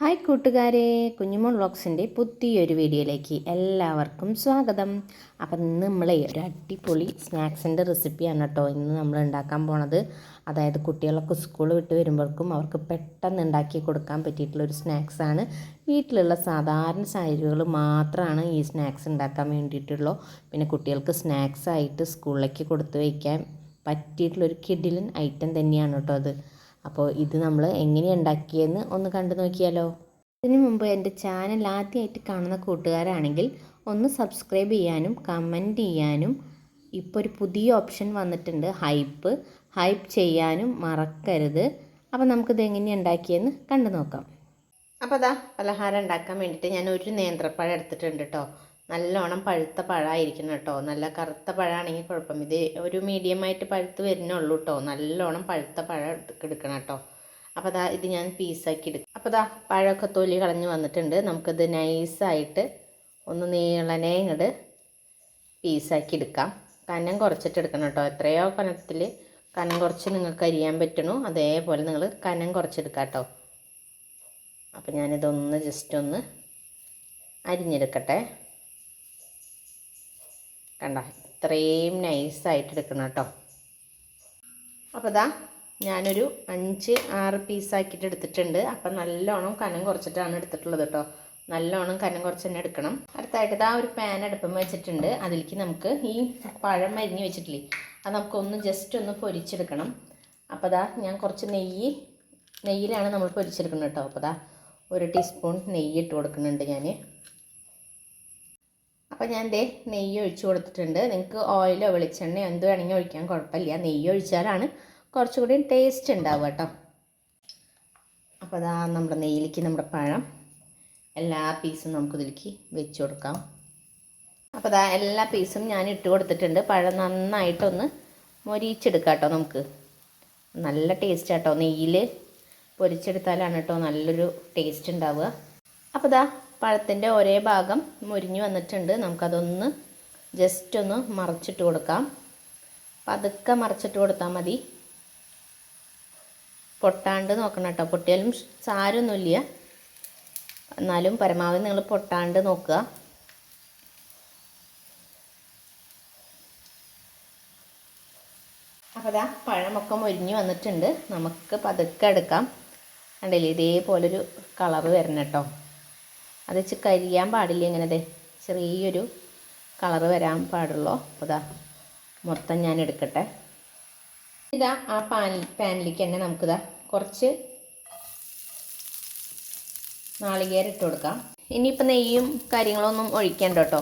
Hi കൂട്ടുകാരെ കുഞ്ഞുമോൾ വ്ളോഗ്സിന്റെ പുതിയൊരു വീഡിയോയിലേക്ക് എല്ലാവർക്കും സ്വാഗതം. അപ്പം ഇന്ന് നമ്മളെ ഒരു അടിപൊളി സ്നാക്സിന്റെ റെസിപ്പിയാണ് കേട്ടോ ഇന്ന് നമ്മൾ ഉണ്ടാക്കാൻ പോണത്. അതായത് കുട്ടികളൊക്കെ സ്കൂൾ വിട്ട് വരുമ്പോഴേക്കും അവർക്ക് പെട്ടെന്ന് ഉണ്ടാക്കി കൊടുക്കാൻ പറ്റിയിട്ടുള്ളൊരു സ്നാക്സാണ് വീട്ടിലുള്ള സാധാരണ സാഹചര്യങ്ങൾ മാത്രമാണ് ഈ സ്നാക്സ് ഉണ്ടാക്കാൻ വേണ്ടിയിട്ടുള്ളൂ. പിന്നെ കുട്ടികൾക്ക് സ്നാക്സ് ആയിട്ട് സ്കൂളിലേക്ക് കൊടുത്തു വയ്ക്കാൻ പറ്റിയിട്ടുള്ളൊരു കിഡിലൻ ഐറ്റം തന്നെയാണ് കേട്ടോ അത്. അപ്പോൾ ഇത് നമ്മൾ എങ്ങനെ ഉണ്ടാക്കിയെന്ന് ഒന്ന് കണ്ടു നോക്കിയാലോ. ഇതിനു മുമ്പ് എന്റെ ചാനൽ ആദ്യമായിട്ട് കാണുന്ന കൂട്ടുകാരാണെങ്കിൽ ഒന്ന് സബ്സ്ക്രൈബ് ചെയ്യാനും കമന്റ് ചെയ്യാനും ഇപ്പോൾ ഒരു പുതിയ ഓപ്ഷൻ വന്നിട്ടുണ്ട് ഹൈപ്പ് ഹൈപ്പ് ചെയ്യാനും മറക്കരുത്. അപ്പോൾ നമുക്കിത് എങ്ങനെ ഉണ്ടാക്കിയെന്ന് കണ്ടു നോക്കാം. അപ്പോൾ അതാ പലഹാരം ഉണ്ടാക്കാൻ വേണ്ടിയിട്ട് ഞാൻ ഒരു നേന്ത്രപ്പഴം എടുത്തിട്ടുണ്ട് കേട്ടോ നല്ലോണം പഴുത്ത പഴമായിരിക്കണം കേട്ടോ. നല്ല കറുത്ത പഴമാണെങ്കിൽ കുഴപ്പം. ഇത് ഒരു മീഡിയം ആയിട്ട് പഴുത്ത് വരുന്നുള്ളൂ കേട്ടോ നല്ലോണം പഴുത്ത പഴം എടുക്കണം കേട്ടോ അപ്പോൾ അതാ ഇത് ഞാൻ പീസാക്കി എടുക്കും അപ്പോൾ അതാ പഴമൊക്കെ തൊലി കളഞ്ഞ് വന്നിട്ടുണ്ട്. നമുക്കിത് നൈസായിട്ട് ഒന്ന് നീളനെ ഇങ്ങോട്ട് പീസാക്കി എടുക്കാം. കനം കുറച്ചിട്ട് എടുക്കണം കേട്ടോ എത്രയോ കനത്തിൽ കനം കുറച്ച് നിങ്ങൾക്ക് അരിയാൻ പറ്റണു. അതേപോലെ നിങ്ങൾ കനം കുറച്ചെടുക്കാം കേട്ടോ അപ്പോൾ ഞാനിതൊന്ന് ജസ്റ്റ് ഒന്ന് അരിഞ്ഞെടുക്കട്ടെ. കണ്ട? ഇത്രയും നൈസായിട്ട് എടുക്കണം കേട്ടോ. അപ്പോൾ ഇതാ ഞാനൊരു അഞ്ച് ആറ് പീസാക്കിയിട്ട് എടുത്തിട്ടുണ്ട്. അപ്പം നല്ലോണം കനം കുറച്ചിട്ടാണ് എടുത്തിട്ടുള്ളത് കേട്ടോ. നല്ലോണം കനം കുറച്ച് തന്നെ എടുക്കണം. അടുത്തായിട്ട് ഇതാ ഒരു പാൻ അടുപ്പം വെച്ചിട്ടുണ്ട്. അതിലേക്ക് നമുക്ക് ഈ പഴം അരിഞ്ഞ് വെച്ചിട്ടില്ലേ അത് നമുക്കൊന്ന് ജസ്റ്റ് ഒന്ന് പൊരിച്ചെടുക്കണം. അപ്പോൾ ഇതാ ഞാൻ കുറച്ച് നെയ്യ് നെയ്യിലാണ് നമ്മൾ പൊരിച്ചെടുക്കുന്നത് കേട്ടോ. അപ്പോൾ ഇതാ ഒരു ടീസ്പൂൺ നെയ്യ് ഇട്ട് കൊടുക്കുന്നുണ്ട് ഞാൻ അപ്പോൾ ഞാൻ ദേ നെയ്യ് ഒഴിച്ച് കൊടുത്തിട്ടുണ്ട്. നിങ്ങൾക്ക് ഓയിലോ വെളിച്ചെണ്ണയോ എന്ത് വേണമെങ്കിൽ ഒഴിക്കാൻ കുഴപ്പമില്ല. നെയ്യ് ഒഴിച്ചാലാണ് കുറച്ചുകൂടി ടേസ്റ്റ് ഉണ്ടാവുക കേട്ടോ. അപ്പോൾ അതാ നമ്മുടെ നെയ്യിലേക്ക് നമ്മുടെ പഴം എല്ലാ പീസും നമുക്കിതിലേക്ക് വെച്ച് കൊടുക്കാം. അപ്പോൾ അതാ എല്ലാ പീസും ഞാൻ ഇട്ട് കൊടുത്തിട്ടുണ്ട്. പഴം നന്നായിട്ടൊന്ന് മൊരിച്ചെടുക്കാം കേട്ടോ നമുക്ക്. നല്ല ടേസ്റ്റ് കേട്ടോ. നെയ്യിൽ പൊരിച്ചെടുത്താലാണ് കേട്ടോ നല്ലൊരു ടേസ്റ്റ് ഉണ്ടാവുക. അപ്പോൾ ഇതാ പഴത്തിന്റെ ഒരേ ഭാഗം മുരിഞ്ഞ് വന്നിട്ടുണ്ട്. നമുക്കതൊന്ന് ജസ്റ്റ് ഒന്ന് മറച്ചിട്ട് കൊടുക്കാം. പതുക്കെ മറച്ചിട്ട് കൊടുത്താൽ മതി. പൊട്ടാണ്ട് നോക്കണം കേട്ടോ. പൊട്ടിയാലും സാരമൊന്നുമില്ല എന്നാലും പരമാവധി നിങ്ങൾ പൊട്ടാണ്ട് നോക്കുക. അപ്പോൾ അതാ പഴമൊക്കെ മുരിഞ്ഞ് വന്നിട്ടുണ്ട്. നമുക്ക് പതുക്കെ എടുക്കാം. കണ്ടില്ലേ ഇതേപോലൊരു കളറ് വരണം കേട്ടോ. അത് വെച്ച് കരിയാൻ പാടില്ല ഇങ്ങനെ ചെറിയൊരു കളറ് വരാൻ പാടുള്ളൂ. അപ്പോൾ ഇതാ മൊത്തം ഞാൻ എടുക്കട്ടെ. ഇതാ ആ പാനിൽ പാനിലേക്ക് തന്നെ നമുക്കിതാ കുറച്ച് നാളികേരം ഇട്ട് കൊടുക്കാം. ഇനിയിപ്പോൾ നെയ്യും കാര്യങ്ങളൊന്നും ഒഴിക്കണ്ട കേട്ടോ.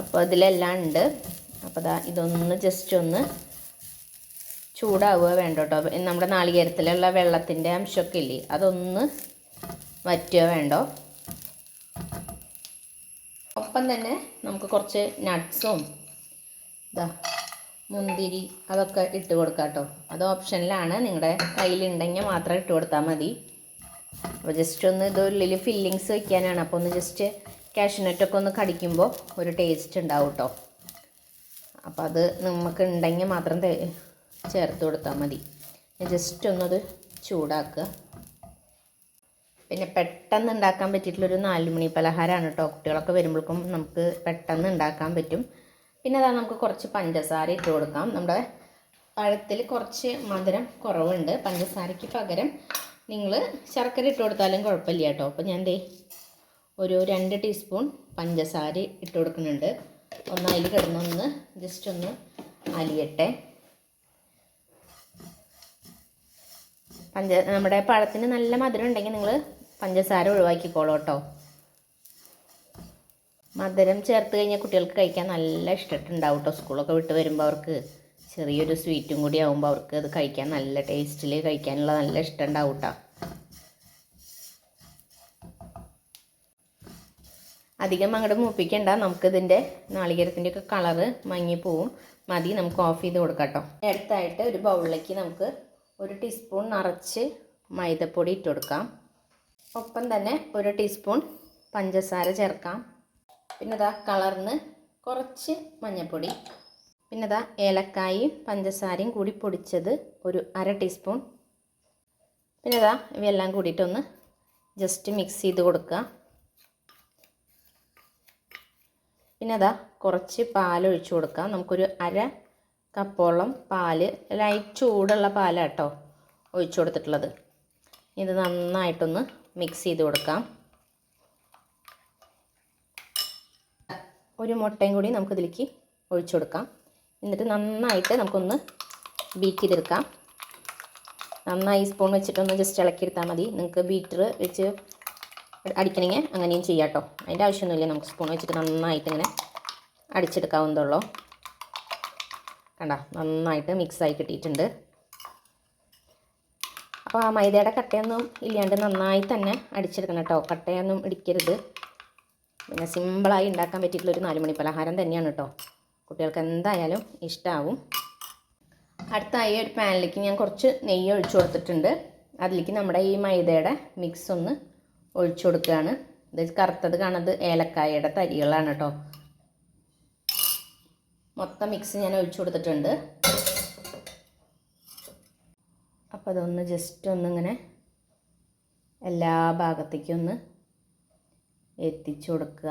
അപ്പോൾ ഇതിലെല്ലാം ഉണ്ട്. അപ്പോൾ ഇതാ ഇതൊന്ന് ജസ്റ്റ് ഒന്ന് ചൂടാവുക വേണ്ട കേട്ടോ. നമ്മുടെ നാളികേരത്തിലുള്ള വെള്ളത്തിന്റെ അംശമൊക്കെ ഇല്ലേ അതൊന്ന് വറ്റുക വേണ്ടോ? ഒപ്പം തന്നെ നമുക്ക് കുറച്ച് നട്ട്സും ഇതാ മുന്തിരി അതൊക്കെ ഇട്ട് കൊടുക്കാം കേട്ടോ. അത് ഓപ്ഷനിലാണ് നിങ്ങളുടെ കയ്യിലുണ്ടെങ്കിൽ മാത്രം ഇട്ട് കൊടുത്താൽ മതി. അപ്പോൾ ജസ്റ്റ് ഒന്ന് ഇത് ഉള്ളിൽ ഫില്ലിങ്സ് വയ്ക്കാനാണ് അപ്പോൾ ഒന്ന് ജസ്റ്റ് കാഷ്നട്ടൊക്കെ ഒന്ന് കടിക്കുമ്പോൾ ഒരു ടേസ്റ്റ് ഉണ്ടാവും കേട്ടോ. അപ്പോൾ അത് നമുക്ക് ഉണ്ടെങ്കിൽ മാത്രം ചേർത്ത് കൊടുത്താൽ മതി. ജസ്റ്റ് ഒന്നത് ചൂടാക്കുക. പിന്നെ പെട്ടെന്ന് ഉണ്ടാക്കാൻ പറ്റിയിട്ടുള്ളൊരു നാലുമണി പലഹാരമാണ് കേട്ടോ കുട്ടികളൊക്കെ വരുമ്പോഴേക്കും നമുക്ക് പെട്ടെന്ന് ഉണ്ടാക്കാൻ പറ്റും. പിന്നെ അതാണ് നമുക്ക് കുറച്ച് പഞ്ചസാര ഇട്ട് കൊടുക്കാം. നമ്മുടെ പഴത്തിൽ കുറച്ച് മധുരം കുറവുണ്ട്. പഞ്ചസാരയ്ക്ക് പകരം നിങ്ങൾ ശർക്കര ഇട്ട് കൊടുത്താലും കുഴപ്പമില്ല കേട്ടോ അപ്പോൾ ഞാൻ ദേ ഒരു രണ്ട് ടീസ്പൂൺ പഞ്ചസാര ഇട്ട് കൊടുക്കുന്നുണ്ട്. ഒന്ന് അതിൽ കിടന്നൊന്ന് ജസ്റ്റ് ഒന്ന് അലിയട്ടെ. പഞ്ച നമ്മുടെ പഴത്തിന് നല്ല മധുരം ഉണ്ടെങ്കിൽ നിങ്ങൾ പഞ്ചസാര ഒഴിവാക്കിക്കോളൂ കേട്ടോ. മധുരം ചേർത്ത് കഴിഞ്ഞാൽ കുട്ടികൾക്ക് കഴിക്കാൻ നല്ല ഇഷ്ടമായിട്ടുണ്ടാവും കേട്ടോ. സ്കൂളൊക്കെ വിട്ട് വരുമ്പോൾ അവർക്ക് ചെറിയൊരു സ്വീറ്റും കൂടി ആകുമ്പോൾ അവർക്ക് അത് കഴിക്കാൻ നല്ല ടേസ്റ്റിൽ കഴിക്കാനുള്ള നല്ല ഇഷ്ടം ഉണ്ടാവും കേട്ടോ. അധികം അങ്ങോട്ട് മൂപ്പിക്കണ്ട. നമുക്കിതിന്റെ നാളികേരത്തിന്റെയൊക്കെ കളറ് മങ്ങിപ്പോവും. മതി നമുക്ക് ഓഫ് ചെയ്ത് കൊടുക്കാം കേട്ടോ. അടുത്തായിട്ട് ഒരു ബൗളിലേക്ക് നമുക്ക് ഒരു ടീസ്പൂൺ നിറച്ച് മൈദപ്പൊടി ഇട്ട് കൊടുക്കാം. ഒപ്പം തന്നെ ഒരു ടീസ്പൂൺ പഞ്ചസാര ചേർക്കാം. പിന്നെ ഇതാ കളർന്ന് കുറച്ച് മഞ്ഞൾപ്പൊടി പിന്നെ ഇതാ ഏലക്കായും പഞ്ചസാരയും കൂടി പൊടിച്ചത് ഒരു അര ടീസ്പൂൺ പിന്നെ ഇതാ ഇവയെല്ലാം കൂടിയിട്ടൊന്ന് ജസ്റ്റ് മിക്സ് ചെയ്ത് കൊടുക്കുക. പിന്നെ അതാ കുറച്ച് പാൽ ഒഴിച്ച് കൊടുക്കാം നമുക്കൊരു അര കപ്പോളം പാൽ ലൈറ്റ് ചൂടുള്ള പാലാട്ടോ ഒഴിച്ചു കൊടുത്തിട്ടുള്ളത്. ഇത് നന്നായിട്ടൊന്ന് മിക്സ് ചെയ്ത് കൊടുക്കാം. ഒരു മുട്ടയും കൂടി നമുക്കിതിലേക്ക് ഒഴിച്ചു കൊടുക്കാം. എന്നിട്ട് നന്നായിട്ട് നമുക്കൊന്ന് ബീറ്റ് ചെയ്തെടുക്കാം. നന്നായി സ്പൂൺ വെച്ചിട്ടൊന്ന് ജസ്റ്റ് ഇളക്കിയെടുത്താൽ മതി. നിങ്ങൾക്ക് ബീറ്റർ വെച്ച് അടിക്കണമെങ്കിൽ അങ്ങനെയും ചെയ്യാം കേട്ടോ അതിന്റെ ആവശ്യമൊന്നുമില്ല. നമുക്ക് സ്പൂൺ വെച്ചിട്ട് നന്നായിട്ട് ഇങ്ങനെ അടിച്ചെടുക്കാവുന്നതുള്ളൂ കണ്ട? നന്നായിട്ട് മിക്സായി കിട്ടിയിട്ടുണ്ട്. അപ്പോൾ ആ മൈദയുടെ കട്ടയൊന്നും ഇല്ലാണ്ട് നന്നായി തന്നെ അടിച്ചെടുക്കണം കേട്ടോ. കട്ടയൊന്നും ഇടിക്കരുത്. പിന്നെ സിമ്പിളായി ഉണ്ടാക്കാൻ പറ്റിയിട്ടുള്ളൊരു നാലുമണി പലഹാരം തന്നെയാണ് കേട്ടോ. കുട്ടികൾക്ക് എന്തായാലും ഇഷ്ടമാവും അടുത്തായി ഒരു പാനിലേക്ക് ഞാൻ കുറച്ച് നെയ്യ് ഒഴിച്ചു കൊടുത്തിട്ടുണ്ട്. അതിലേക്ക് നമ്മുടെ ഈ മൈദയുടെ മിക്സ് ഒന്ന് ഒഴിച്ചു കൊടുക്കുകയാണ്. ഇത് കറുത്തത് കാണുന്നത് ഏലക്കായയുടെ തരികളാണ് കേട്ടോ. മൊത്തം മിക്സ് ഞാൻ ഒഴിച്ചു കൊടുത്തിട്ടുണ്ട്. അപ്പോൾ അതൊന്ന് ജസ്റ്റ് ഒന്നിങ്ങനെ എല്ലാ ഭാഗത്തേക്കും ഒന്ന് എത്തിച്ചു കൊടുക്കുക.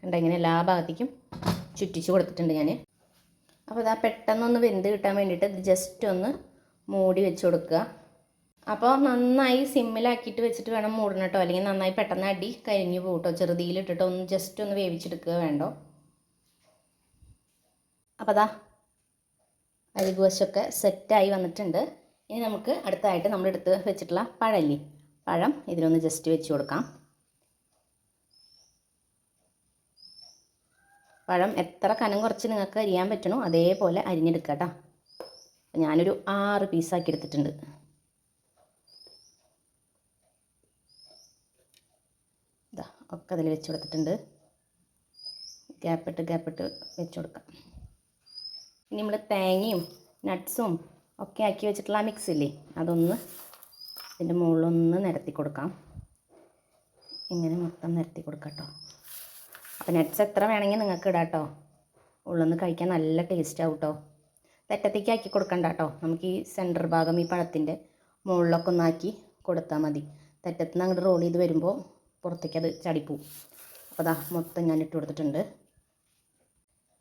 കണ്ട ഇങ്ങനെ എല്ലാ ഭാഗത്തേക്കും ചുറ്റിച്ച് കൊടുത്തിട്ടുണ്ട് ഞാൻ അപ്പോൾ ഇതാ പെട്ടെന്നൊന്ന് വെന്ത് കിട്ടാൻ വേണ്ടിയിട്ട് ഇത് ജസ്റ്റ് ഒന്ന് മൂടി വെച്ച് കൊടുക്കുക. അപ്പോൾ നന്നായി സിമ്മിലാക്കിയിട്ട് വെച്ചിട്ട് വേണം മൂടണം കേട്ടോ അല്ലെങ്കിൽ നന്നായി പെട്ടെന്ന് അടി കരിഞ്ഞു പോകും കേട്ടോ ചെറുതിയിലിട്ടിട്ട് ഒന്ന് ജസ്റ്റ് ഒന്ന് വേവിച്ചെടുക്കുക വേണ്ടോ? അപ്പോൾ അതാ അരികുവശമൊക്കെ സെറ്റായി വന്നിട്ടുണ്ട്. ഇനി നമുക്ക് അടുത്തായിട്ട് നമ്മളെടുത്ത് വെച്ചിട്ടുള്ള പഴല്ലേ? പഴം ഇതിലൊന്ന് ജസ്റ്റ് വെച്ച് കൊടുക്കാം. പഴം എത്ര കനം കുറച്ച് നിങ്ങൾക്ക് അരിയാൻ പറ്റണോ അതേപോലെ അരിഞ്ഞെടുക്കുക കേട്ടോ ഞാനൊരു ആറ് പീസാക്കി എടുത്തിട്ടുണ്ട് ഇതാ ഒക്കെ അതിൽ വെച്ച് കൊടുത്തിട്ടുണ്ട്. ഗ്യാപ്പിട്ട് ഗ്യാപ്പിട്ട് വെച്ച് കൊടുക്കാം. ഇനി നമ്മൾ തേങ്ങയും നട്ട്സും ഒക്കെ ആക്കി വെച്ചിട്ടുള്ള ആ മിക്സ് ഇല്ലേ? അതൊന്ന് ഇതിന്റെ മുകളിലൊന്ന് നിരത്തി കൊടുക്കാം. ഇങ്ങനെ മൊത്തം നിരത്തി കൊടുക്കാം കേട്ടോ. അപ്പോൾ നട്ട്സ് എത്ര വേണമെങ്കിൽ നിങ്ങൾക്ക് ഇടാം കേട്ടോ. ഉള്ളൊന്ന് കഴിക്കാൻ നല്ല ടേസ്റ്റ് ആവും കേട്ടോ. തെറ്റത്തേക്ക് ആക്കി കൊടുക്കണ്ട കേട്ടോ. നമുക്ക് ഈ സെന്റർ ഭാഗം ഈ പഴത്തിന്റെ മുകളിലൊക്കെ ഒന്നാക്കി കൊടുത്താൽ മതി. തെറ്റത്ത് നിന്ന് അങ്ങോട്ട് റോൾ ചെയ്ത് വരുമ്പോൾ പുറത്തേക്ക് അത് ചടിപ്പോവും അപ്പോൾ അതാ മൊത്തം ഞാൻ ഇട്ട് കൊടുത്തിട്ടുണ്ട്.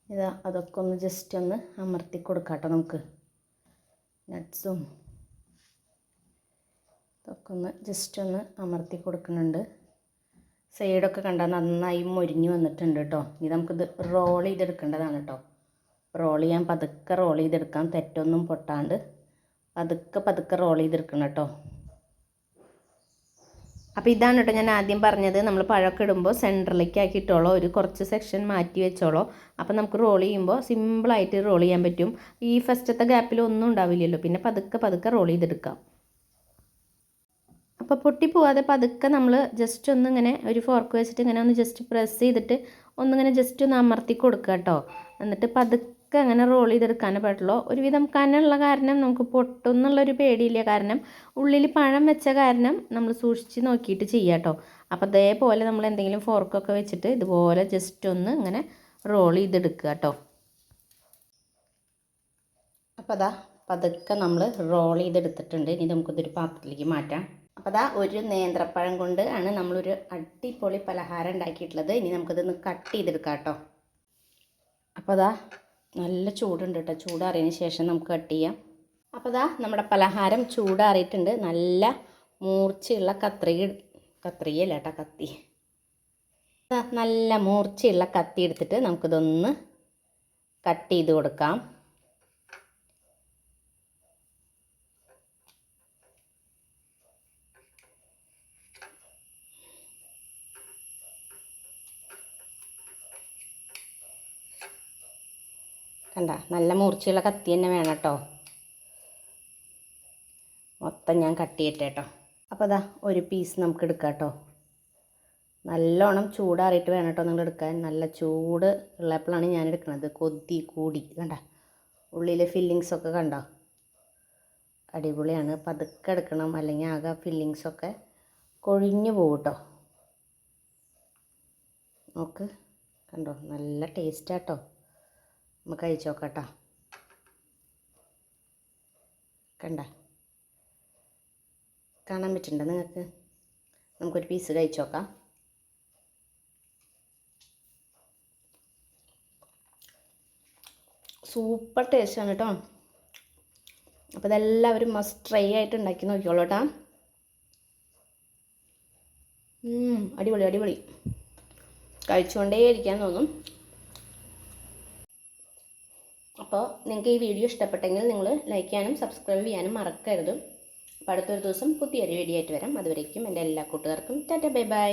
ഇതാ അതൊക്കെ ഒന്ന് ജസ്റ്റ് ഒന്ന് അമർത്തി കൊടുക്കാം കേട്ടോ നമുക്ക് നട്ട്സും ഇതൊക്കെ ഒന്ന് ജസ്റ്റ് ഒന്ന് അമർത്തി കൊടുക്കുന്നുണ്ട്. സൈഡൊക്കെ കണ്ടാൽ നന്നായി മൊരിഞ്ഞു വന്നിട്ടുണ്ട് കേട്ടോ ഇനി നമുക്കിത് റോൾ ചെയ്തെടുക്കേണ്ടതാണ് കേട്ടോ റോൾ ചെയ്യാൻ പതുക്കെ റോൾ ചെയ്തെടുക്കാം. തെറ്റൊന്നും പൊട്ടാണ്ട് പതുക്കെ പതുക്കെ റോൾ ചെയ്തെടുക്കണം കേട്ടോ അപ്പോൾ ഇതാണ് കേട്ടോ ഞാൻ ആദ്യം പറഞ്ഞത്. നമ്മൾ പഴമൊക്കെ ഇടുമ്പോൾ സെന്ററിലേക്ക് ആക്കിയിട്ടോളോ ഒരു കുറച്ച് സെക്ഷൻ മാറ്റി വെച്ചോളോ. അപ്പോൾ നമുക്ക് റോൾ ചെയ്യുമ്പോൾ സിമ്പിളായിട്ട് റോൾ ചെയ്യാൻ പറ്റും. ഈ ഫസ്റ്റത്തെ ഗ്യാപ്പിൽ ഒന്നും ഉണ്ടാവില്ലല്ലോ. പിന്നെ പതുക്കെ പതുക്കെ റോൾ ചെയ്തെടുക്കാം. അപ്പോൾ പൊട്ടി പോവാതെ പതുക്കെ നമ്മൾ ജസ്റ്റ് ഒന്നിങ്ങനെ ഒരു ഫോർക്ക് വെച്ചിട്ട് ഇങ്ങനെ ഒന്ന് ജസ്റ്റ് പ്രസ് ചെയ്തിട്ട് ഒന്നിങ്ങനെ ജസ്റ്റ് ഒന്ന് അമർത്തി കൊടുക്കുക കേട്ടോ. എന്നിട്ട് പതുക്കെ അങ്ങനെ റോൾ ചെയ്തെടുക്കാനേ പാടുള്ളൂ. ഒരുവിധം കനമുള്ള കാരണം നമുക്ക് പൊട്ടുന്നുള്ളൊരു പേടിയില്ല. കാരണം ഉള്ളിൽ പഴം വെച്ച കാരണം നമ്മൾ സൂക്ഷിച്ച് നോക്കിയിട്ട് ചെയ്യാം കേട്ടോ അപ്പോൾ അതേപോലെ നമ്മൾ എന്തെങ്കിലും ഫോർക്കൊക്കെ വെച്ചിട്ട് ഇതുപോലെ ജസ്റ്റ് ഒന്ന് ഇങ്ങനെ റോൾ ചെയ്തെടുക്കുക കേട്ടോ അപ്പോൾ അതാ പതുക്കെ നമ്മൾ റോൾ ചെയ്തെടുത്തിട്ടുണ്ട്. ഇനി നമുക്കിതൊരു പാത്രത്തിലേക്ക് മാറ്റാം. അപ്പോൾ അതാ ഒരു നേന്ത്രപ്പഴം കൊണ്ട് ആണ് നമ്മളൊരു അടിപൊളി പലഹാരം ഉണ്ടാക്കിയിട്ടുള്ളത്. ഇനി നമുക്കിതൊന്ന് കട്ട് ചെയ്തെടുക്കാം കേട്ടോ അപ്പോൾ അതാ നല്ല ചൂടുണ്ട് കേട്ടോ ചൂടാറിയതിന് ശേഷം നമുക്ക് കട്ട് ചെയ്യാം. അപ്പോൾ അതാ നമ്മുടെ പലഹാരം ചൂടാറിയിട്ടുണ്ട്. നല്ല മൂർച്ചയുള്ള കത്രിക കത്രിയല്ല കേട്ടോ കത്തി. നല്ല മൂർച്ചയുള്ള കത്തി എടുത്തിട്ട് നമുക്കിതൊന്ന് കട്ട് ചെയ്ത് കൊടുക്കാം. കണ്ട നല്ല മൂർച്ചയുള്ള കത്തി തന്നെ വേണം കേട്ടോ. മൊത്തം ഞാൻ കട്ട് ചെയ്യട്ടെ കേട്ടോ. അപ്പോൾ അതാ ഒരു പീസ് നമുക്ക് എടുക്കാം കേട്ടോ. നല്ലോണം ചൂടാറിയിട്ട് വേണം കേട്ടോ നിങ്ങൾ എടുക്കാൻ. നല്ല ചൂട് ഉള്ളപ്പോഴാണ് ഞാൻ എടുക്കുന്നത് കൊതി കൂടി കണ്ട. ഉള്ളിലെ ഫില്ലിങ്സൊക്കെ കണ്ടോ? അടിപൊളിയാണ്. പതുക്കെ എടുക്കണം. അല്ലെങ്കിൽ ആകെ ഫില്ലിങ്സൊക്കെ കൊഴിഞ്ഞു പോകും കേട്ടോ. നോക്ക്. കണ്ടോ? നല്ല ടേസ്റ്റാട്ടോ നമുക്ക് അയച്ചു നോക്കാം കേട്ടോ കണ്ട? കാണാൻ പറ്റുന്നുണ്ടോ നിങ്ങൾക്ക്? നമുക്കൊരു പീസ് കഴിച്ചു നോക്കാം. സൂപ്പർ ടേസ്റ്റാണ് കേട്ടോ അപ്പോൾ ഇതെല്ലാവരും മസ്റ്റ് ട്രൈ ആയിട്ട് ഉണ്ടാക്കി നോക്കിക്കോളൂ കേട്ടോ അടിപൊളി അടിപൊളി. കഴിച്ചുകൊണ്ടേ ഇരിക്കാൻ തോന്നും. അപ്പോൾ നിങ്ങൾക്ക് ഈ വീഡിയോ ഇഷ്ടപ്പെട്ടെങ്കിൽ നിങ്ങൾ ലൈക്ക് ചെയ്യാനും സബ്സ്ക്രൈബ് ചെയ്യാനും മറക്കരുത്. അപ്പോൾ അടുത്തൊരു ദിവസം പുതിയൊരു വീഡിയോ ആയിട്ട് വരാം. അതുവരേക്കും എന്റെ എല്ലാ കൂട്ടുകാർക്കും. Tata bye bye.